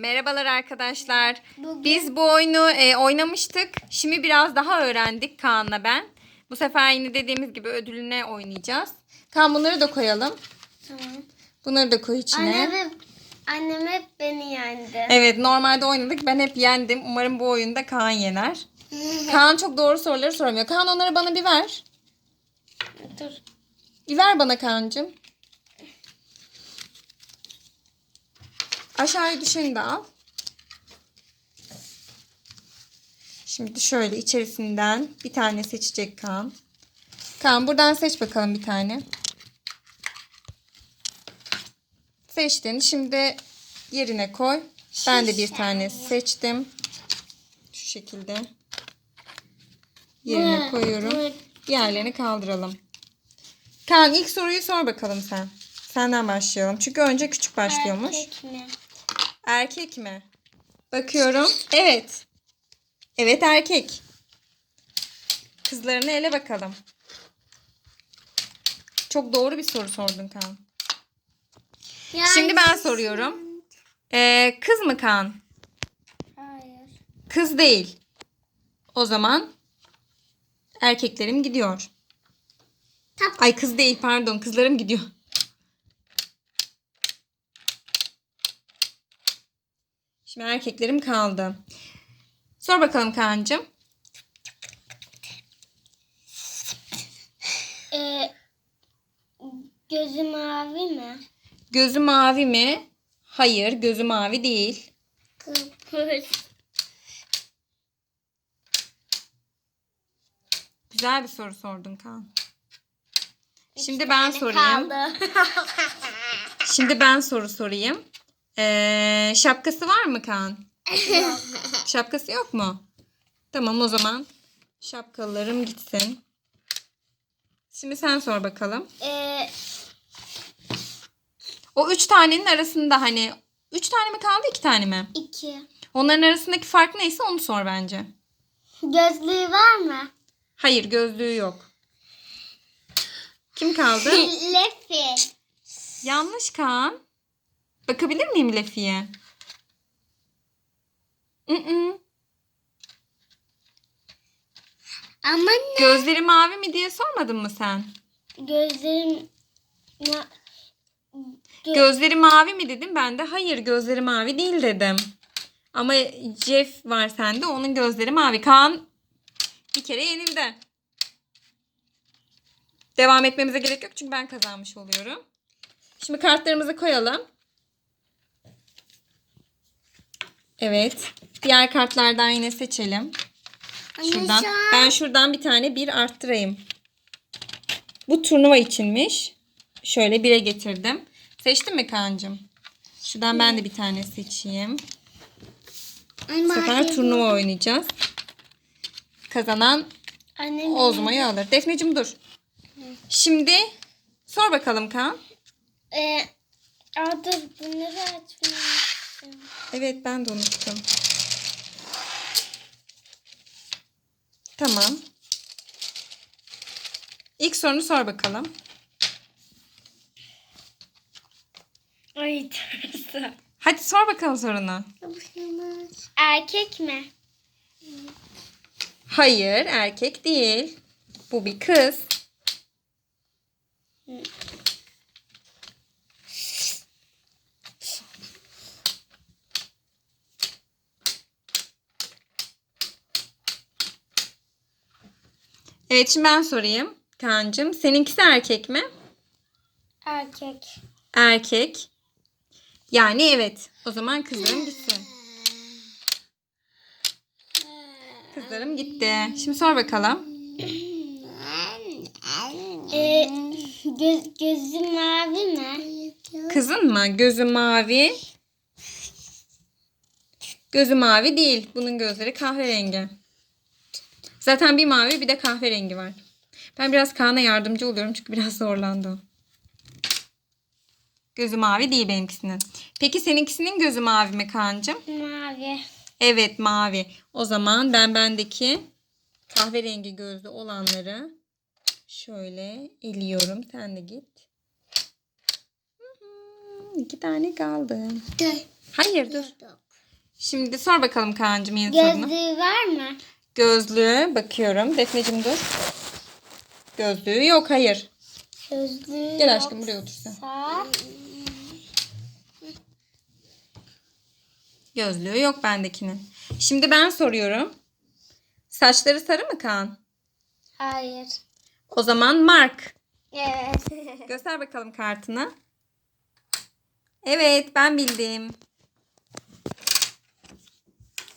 Merhabalar arkadaşlar. Bugün- Biz bu oyunu e, oynamıştık. Şimdi biraz daha öğrendik Kaan'la ben. Bu sefer yine dediğimiz gibi ödülüne oynayacağız. Kaan bunları da koyalım. Tamam. Bunları da koy içine. Annem hep, annem hep beni yendi. Evet normalde oynadık. Ben hep yendim. Umarım bu oyunda Kaan yener. Kaan çok doğru soruları soramıyor. Kaan onları bana bir ver. Dur. Bir ver bana Kaan'cığım. Aşağıya düşeni de al. Şimdi şöyle içerisinden bir tane seçecek Kaan. Kaan buradan seç bakalım bir tane. Seçtin. Şimdi yerine koy. Ben de bir tane seçtim. Şu şekilde. Yerine koyuyorum. Diğerlerini kaldıralım. Kaan ilk soruyu sor bakalım sen. Senden başlayalım. Çünkü önce küçük başlıyormuş. Erkek mi? Erkek mi? Bakıyorum. Evet. Evet erkek. Kızlarını ele bakalım. Çok doğru bir soru sordun Kaan. Yani- Şimdi ben soruyorum. Ee, kız mı Kaan? Hayır. Kız değil. O zaman erkeklerim gidiyor. Ay kız değil pardon kızlarım gidiyor. Şimdi erkeklerim kaldı. Sor bakalım Kaan'cığım. Ee, gözü mavi mi? Gözü mavi mi? Hayır gözü mavi değil. Kıpır. Güzel bir soru sordun Kaan. Şimdi ben sorayım. Kaldı. Şimdi ben soru sorayım. Ee, şapkası var mı Kaan? Şapkası yok mu? Tamam o zaman şapkalarım gitsin. Şimdi sen sor bakalım. ee, O üç tanenin arasında hani üç tane mi kaldı iki tane mi? iki. Onların arasındaki fark neyse onu sor bence. Gözlüğü var mı? Hayır gözlüğü yok. Kim kaldı? Lefi. Yanlış Kaan. Bakabilir miyim Lefi'ye? Ama ne? Gözleri mavi mi diye sormadın mı sen? Gözlerim ma- Gö- Gözleri mavi mi dedim. Ben de hayır gözleri mavi değil dedim. Ama Jeff var sende. Onun gözleri mavi. Kaan bir kere yenildi. Devam etmemize gerek yok çünkü ben kazanmış oluyorum. Şimdi kartlarımızı koyalım. Evet. Diğer kartlardan yine seçelim. Anne Şuradan. şu an- Ben şuradan bir tane bir arttırayım. Bu turnuva içinmiş. Şöyle bire getirdim. Seçtin mi Kaan'cığım? Şuradan ben de bir tane seçeyim. Anne, Bu sefer mavi turnuva oynayacağız. Kazanan Ozma'yı alır. Defneciğim dur. Şimdi sor bakalım Kaan. Ee, dur bunları açmıştım. Evet ben de unuttum. Tamam. İlk sorunu sor bakalım. Ay tırsı. Hadi sor bakalım sorunu. Erkek mi? Hayır, erkek değil. Bu bir kız. Evet, şimdi ben sorayım. Kaan'cığım, seninkisi erkek mi? Erkek. Erkek. Yani evet. O zaman kızlarım gitsin. Kızlarım gitti. Şimdi sor bakalım. Ee, göz, gözü mavi mi? Kızın mı? Gözü mavi. Gözü mavi değil. Bunun gözleri kahverengi. Zaten bir mavi bir de kahverengi var. Ben biraz Kaan'a yardımcı oluyorum çünkü biraz zorlandı o. Gözü mavi değil benimkisinin. Peki seninkisinin gözü mavi mi Kaan'cığım? Mavi. Evet mavi. O zaman ben bendeki kahverengi gözlü olanları şöyle eliyorum. Sen de git. İki tane kaldı. Dur. Hayır dur. Şimdi sor bakalım Kaan'cığım yeni sorunu. Gözlüğü var mı? Gözlüğü bakıyorum. Defneciğim dur. Gözlüğü yok hayır. Gözlüğü Gel aşkım buraya otur sen. yoksa- Gözlüğü yok bendekinin. Şimdi ben soruyorum. Saçları sarı mı Kaan? Hayır. O zaman Mark. Evet. Göster bakalım kartını. Evet ben bildim.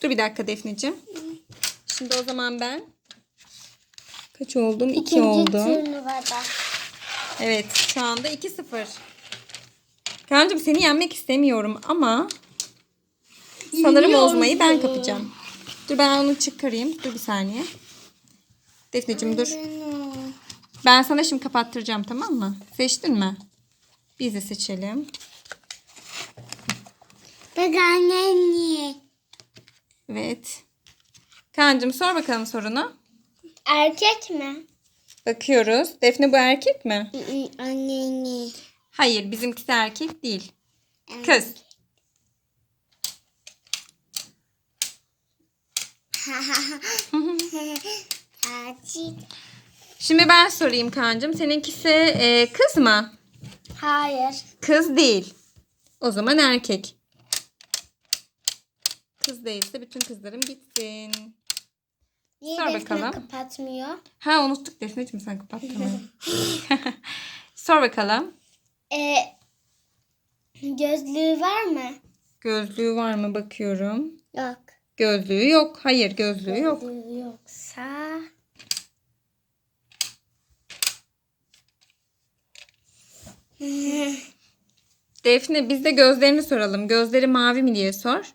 Dur bir dakika Defneciğim. Şimdi o zaman ben kaç oldum? 2 İkinci oldum. turnuvada. Evet şu anda 2-0. Kaan'cığım seni yenmek istemiyorum ama sanırım Yeniyorum Ozma'yı ben seni. kapacağım. Dur ben onu çıkarayım. Dur bir saniye. Defneciğim dur. Ben sana şimdi kapattıracağım tamam mı? Seçtin mi? Biz de seçelim. Bak anne. Evet. Kaan'cığım sor bakalım sorunu. Erkek mi? Bakıyoruz. Defne bu erkek mi? Anne. Hayır bizimkisi erkek değil. Kız. Şimdi ben sorayım Kaan'cığım. Seninkisi e, kız mı? Hayır. Kız değil. O zaman erkek. Kız değilse bütün kızlarım gitsin. Niye Sor Defne bakalım. kapatmıyor? Ha unuttuk Defneciğim sen kapattın. Sor bakalım. Ee, gözlüğü var mı? Gözlüğü var mı bakıyorum. Yok. Gözlüğü yok. Hayır gözlüğü yok. Gözlüğü yoksa... Defne biz de gözlerini soralım. Gözleri mavi mi diye sor.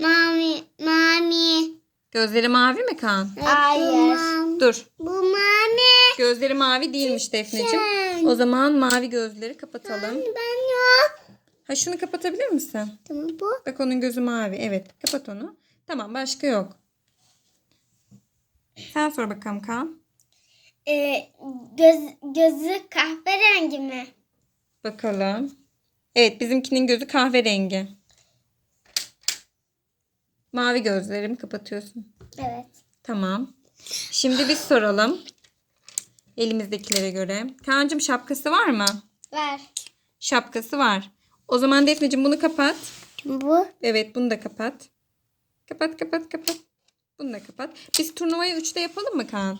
Mami, mami. Gözleri mavi mi Kaan? Hayır. Dur. Bu mami. Gözleri mavi değilmiş Defneciğim. O zaman mavi gözleri kapatalım. Ben yok. Ha şunu kapatabilir misin? Tamam bu. Bak onun gözü mavi. Evet kapat onu. Tamam başka yok. Sen sor bakalım Kaan. Ee, göz, gözü kahverengi mi? Bakalım. Evet bizimkinin gözü kahverengi. Mavi gözlerimi kapatıyorsun. Evet. Tamam. Şimdi biz soralım. Elimizdekilere göre. Kaan'cığım şapkası var mı? Ver. Şapkası var. O zaman Defneciğim bunu kapat. Bu. Evet bunu da kapat. Kapat kapat kapat. Bunu da kapat. Biz turnuvayı 3'te yapalım mı Kaan?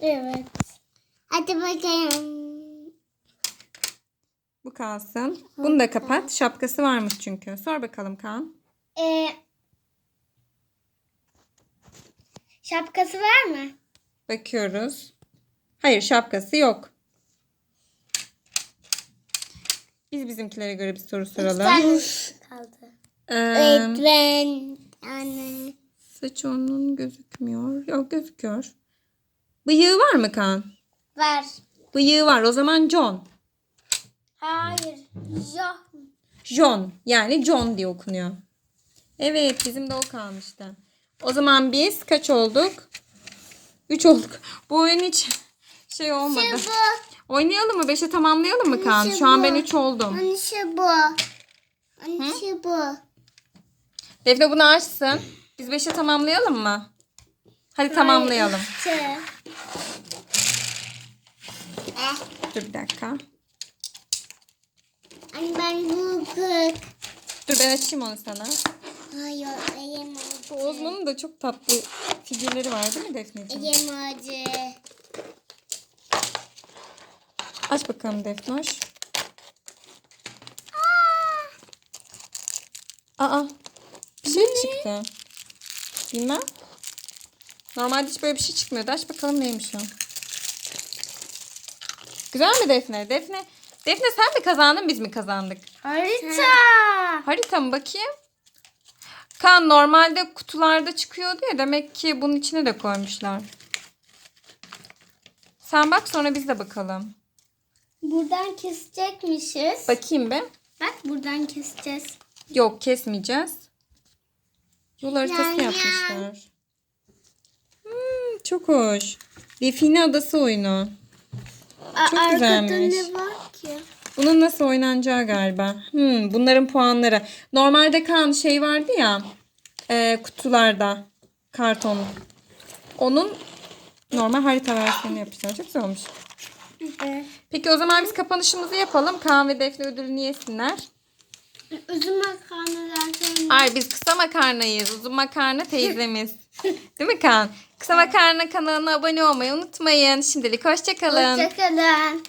Evet. Hadi bakalım. Bu kalsın. Bunu da kapat. Şapkası varmış çünkü. Sor bakalım Kaan. Ee, şapkası var mı? Bakıyoruz. Hayır şapkası yok. Biz bizimkilere göre bir soru soralım. kaldı. Ee, ben anne. saç onun gözükmüyor. Yok gözüküyor. Bıyığı var mı Kaan? Var. Bıyığı var. O zaman John. Hayır. Yok. John. Yani John diye okunuyor. Evet bizim de o kalmıştı. O zaman biz kaç olduk? 3 olduk. Bu oyun hiç şey olmadı. Bu. Oynayalım mı? 5'e tamamlayalım mı Kaan? Şu an ben 3 oldum. Anne bu. Anne bu. Defne bunu açsın. Biz 5'e tamamlayalım mı? Hadi tamamlayalım. Tı. Dur bir dakika. Anne ben bu. Dur ben açayım onu sana. Hayır. Elim Bu Ozman'ın da çok tatlı figürleri var değil mi Defneciğim? Elim acı. Aç bakalım Defnoş. Aa. Bir şey çıktı. Bilmem. Normalde hiç böyle bir şey çıkmıyordu. Aç bakalım neymiş o. Güzel mi Defne? Defne Defne sen mi kazandın biz mi kazandık? Harita. Harita mı bakayım? Kan normalde kutularda çıkıyordu ya demek ki bunun içine de koymuşlar. Sen bak sonra biz de bakalım. Buradan kesecekmişiz. Bakayım be. Bak buradan keseceğiz. Yok kesmeyeceğiz. Yol haritası Yani- yapmışlar. Hmm, çok hoş. Define Adası oyunu. Çok Arkada güzelmiş. ne var ki? Bunun nasıl oynanacağı galiba. Hmm, bunların puanları. Normalde kan şey vardı ya e, kutularda karton. Onun normal harita versiyonu yapacağız. Çok güzel olmuş. Peki o zaman biz kapanışımızı yapalım. Kaan ve Defne ödülünü yesinler. Üzüm makarnalardan. Ay biz kısa makarnayız. Uzun makarna teyzemiz. Değil mi Kaan? Kısa makarna kanalına abone olmayı unutmayın. Şimdilik hoşçakalın. Hoşçakalın.